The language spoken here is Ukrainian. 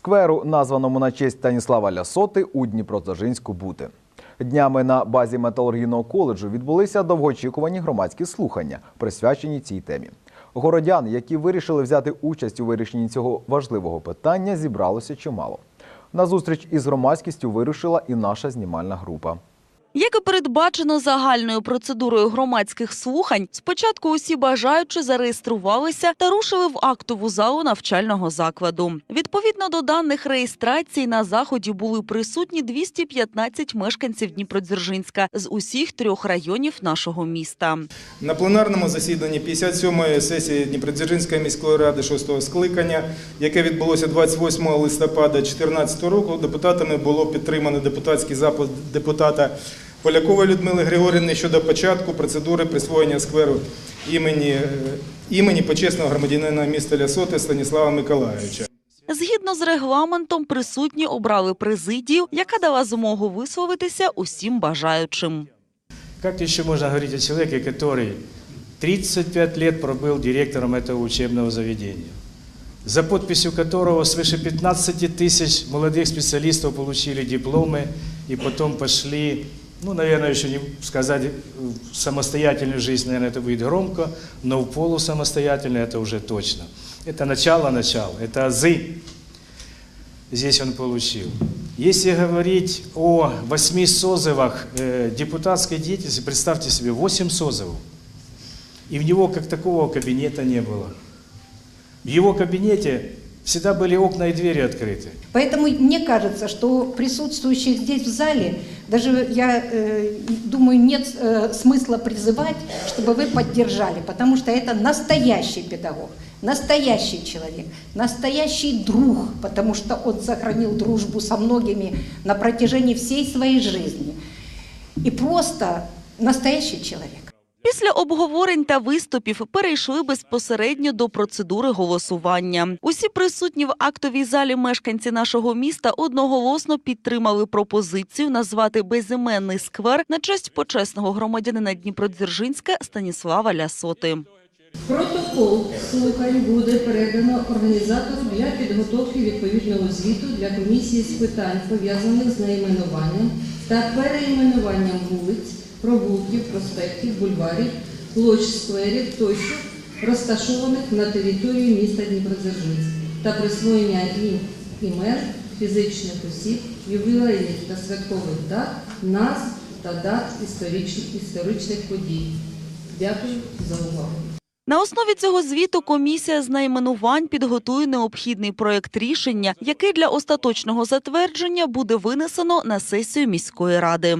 скверу, названому на честь Таніслава Лясоти у Дніпродзержинську бути. Днями на базі металургійного коледжу відбулися довгоочікувані громадські слухання, присвячені цій темі. Городян, які вирішили взяти участь у вирішенні цього важливого питання, зібралося чимало. На зустріч із громадськістю вирушила і наша знімальна група. Як і передбачено загальною процедурою громадських слухань, спочатку усі бажаючі зареєструвалися та рушили в актову залу навчального закладу. Відповідно до даних реєстрації на заході були присутні 215 мешканців Дніпродзержинська з усіх трьох районів нашого міста. На пленарному засіданні 57-ї сесії Дніпродзержинської міської ради 6-го скликання, яке відбулося 28 листопада 2014 року, депутатами було підтримано депутатський запит депутата Полякової Людмили Григорівни щодо початку процедури присвоєння скверу імені, е, імені почесного громадянина міста Лясоти Станіслава Миколайовича. Згідно з регламентом, присутні обрали президію, яка дала змогу висловитися усім бажаючим. Как еще можно говорить о человеке, который 35 лет пробыл директором этого учебного заведения, за подписью которого свыше 15 тысяч молодых специалистов получили дипломы и потом пошли, ну, наверное, еще не сказать в самостоятельную жизнь, наверное, это будет громко, но в полусамостоятельную это уже точно. Это начало-начало, это азы здесь он получил. Если говорить о восьми созывах э, депутатской деятельности, представьте себе, восемь созывов. И в него как такого кабинета не было. В его кабинете всегда были окна и двери открыты. Поэтому мне кажется, что присутствующие здесь в зале, даже я э, думаю, нет э, смысла призывать, чтобы вы поддержали, потому что это настоящий педагог, настоящий человек, настоящий друг, потому что он сохранил дружбу со многими на протяжении всей своей жизни. И просто настоящий человек. Після обговорень та виступів перейшли безпосередньо до процедури голосування. Усі присутні в актовій залі мешканці нашого міста одноголосно підтримали пропозицію назвати безіменний сквер на честь почесного громадянина Дніпродзержинська Станіслава Лясоти. Протокол слухань буде передано організатору для підготовки відповідного звіту для комісії з питань, пов'язаних з найменуванням та перейменуванням вулиць, провулків, проспектів, бульварів, площ, скверів тощо, розташованих на території міста Дніпродзержинськ та присвоєння їм імен фізичних осіб, ювілейних та святкових дат, назв та дат історичних, історичних подій. Дякую за увагу. На основі цього звіту комісія з найменувань підготує необхідний проєкт рішення, який для остаточного затвердження буде винесено на сесію міської ради.